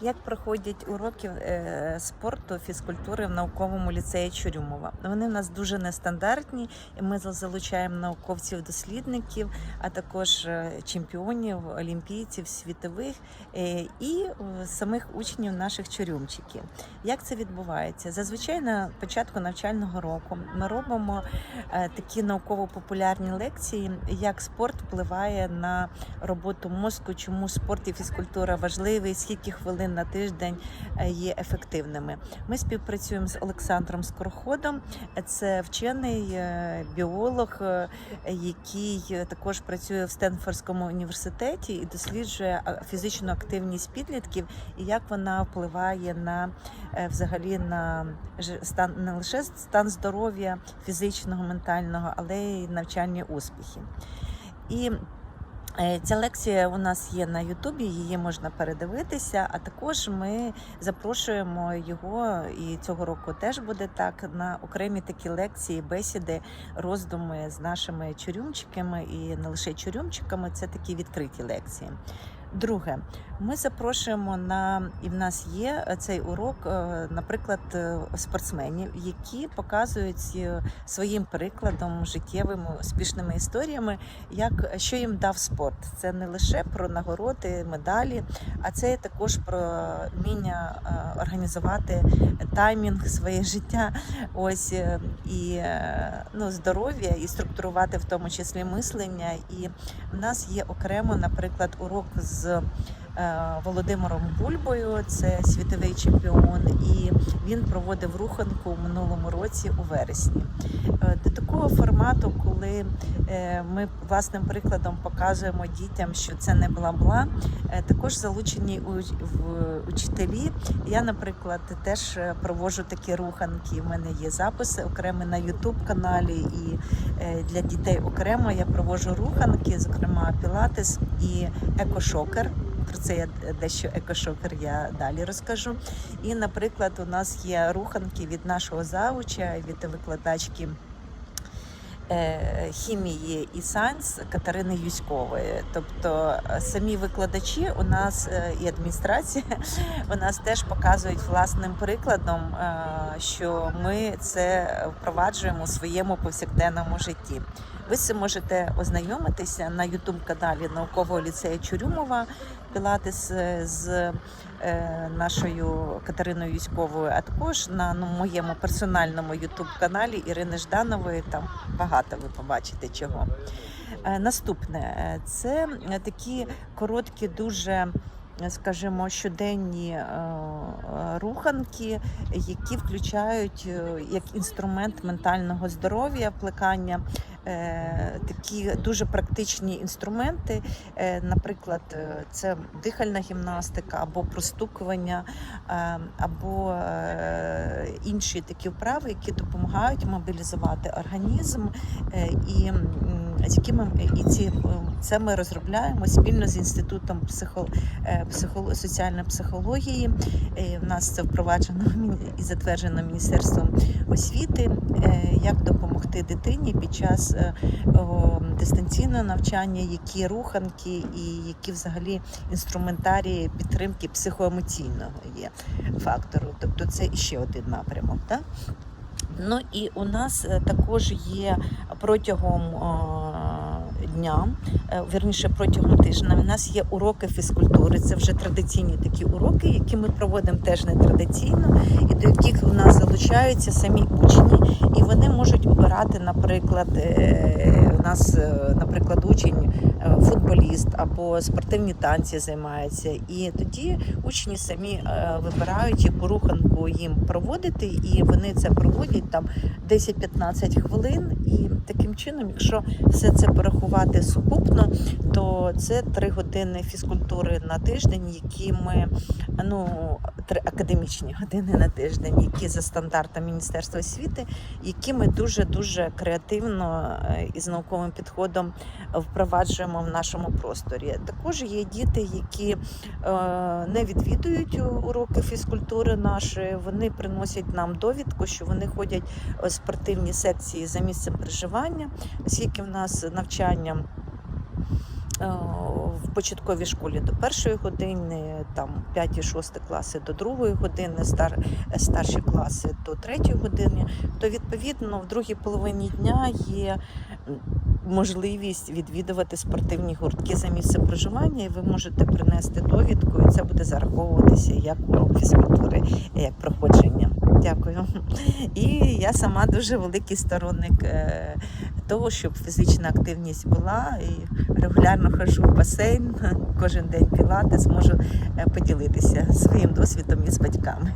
Як проходять уроки е, спорту, фізкультури в науковому ліцеї Чорюмова? Вони в нас дуже нестандартні, і ми залучаємо науковців-дослідників, а також е, чемпіонів, олімпійців, світових е, і самих учнів наших чорюмчиків. Як це відбувається? Зазвичай на початку навчального року ми робимо такі науково-популярні лекції, як спорт впливає на роботу мозку, чому спорт і фізкультура важливі, скільки хвилин на тиждень е, є ефективними. Ми співпрацюємо з Олександром Скороходом. Це вчений е, біолог, е, який також працює в Стенфордському університеті і досліджує фізичну активність підлітків і як вона впливає на взагалі на стан не лише стан здоров'я фізичного, ментального, але й навчальні успіхи. І Ця лекція у нас є на Ютубі, її можна передивитися. А також ми запрошуємо його, і цього року теж буде так на окремі такі лекції, бесіди, роздуми з нашими чурюмчиками і не лише чурюмчиками. Це такі відкриті лекції. Друге, ми запрошуємо на і в нас є е, цей урок, е, наприклад, е, спортсменів, які показують своїм прикладом, життєвими успішними історіями, як що їм дав спорт. Це не лише про нагороди, медалі, а це також про вміння організувати таймінг своє життя, ось і ну, здоров'я, і структурувати в тому числі мислення. І в нас є окремо, наприклад, урок з Володимиром Бульбою, це світовий чемпіон, і він проводив руханку в минулому році у вересні. Е, До такого формату, коли е, ми власним прикладом показуємо дітям, що це не бла-бла, е, також залучені учителі. Я, наприклад, теж е, проводжу такі руханки. У мене є записи окремо на Ютуб каналі і е, для дітей окремо я проводжу руханки, зокрема пілатес і екошокер. Про це я дещо екошокер я далі розкажу. І, наприклад, у нас є руханки від нашого завуча, від викладачки е, хімії і сайнс Катерини Юськової. Тобто е, самі викладачі у нас е, і адміністрація у нас теж показують власним прикладом, що ми це впроваджуємо у своєму повсякденному житті. Ви з можете ознайомитися на youtube каналі наукового ліцею Чурюмова Пілатес е, з е, нашою Катериною Юськовою, а також на ну, моєму персональному youtube каналі Ірини Жданової. Там багато ви побачите чого. Е, Наступне це такі короткі, дуже. Скажімо, щоденні руханки, які включають як інструмент ментального здоров'я, плекання, такі дуже практичні інструменти. Е, Наприклад, е, це дихальна гімнастика або простукування, е, або е, інші такі вправи, які допомагають мобілізувати організм, е, і м, з якими і ці е, це ми розробляємо спільно з інститутом психо, е, соціальної психології. Е, В нас це впроваджено і затверджено міністерством освіти, е, як допомогти дитині під час е, дистанційного навчання, які руханки і які взагалі інструментарії підтримки психоемоційного є фактору. Тобто це ще один напрямок. Так? Ну і у нас е, також є протягом е, дня, е, вірніше протягом тижня. У нас є уроки фізкультури. Це вже традиційні такі уроки, які ми проводимо теж нетрадиційно, і до яких у нас залучаються самі учні, і вони можуть обирати, наприклад, е, у нас, е, наприклад, учень футболіст або спортивні танці займається. І тоді учні самі вибирають, яку руханку їм проводити, і вони це проводять там 10-15 хвилин. І таким чином, якщо все це порахувати сукупно, то це 3 години фізкультури на тиждень, які ми ну три академічні години на тиждень, які за стандартом Міністерства освіти, які ми дуже дуже креативно е, і з науковим підходом впроваджуємо в нашому просторі. Також є діти, які е, не відвідують уроки фізкультури нашої. Вони приносять нам довідку, що вони ходять у спортивні секції за місцем проживання, оскільки в нас навчання. е, в початковій школі до першої години, там 5-6 класи до другої години, стар, старші класи до третьої години, то відповідно в другій половині дня є можливість відвідувати спортивні гуртки за місце проживання, і ви можете принести довідку, і це буде зараховуватися як урок фізкультури, як проходження. Дякую. І я сама дуже великий сторонник е, того, щоб фізична активність була. І регулярно хожу в басейн, кожен день пілати, зможу е, поділитися своїм досвідом із батьками.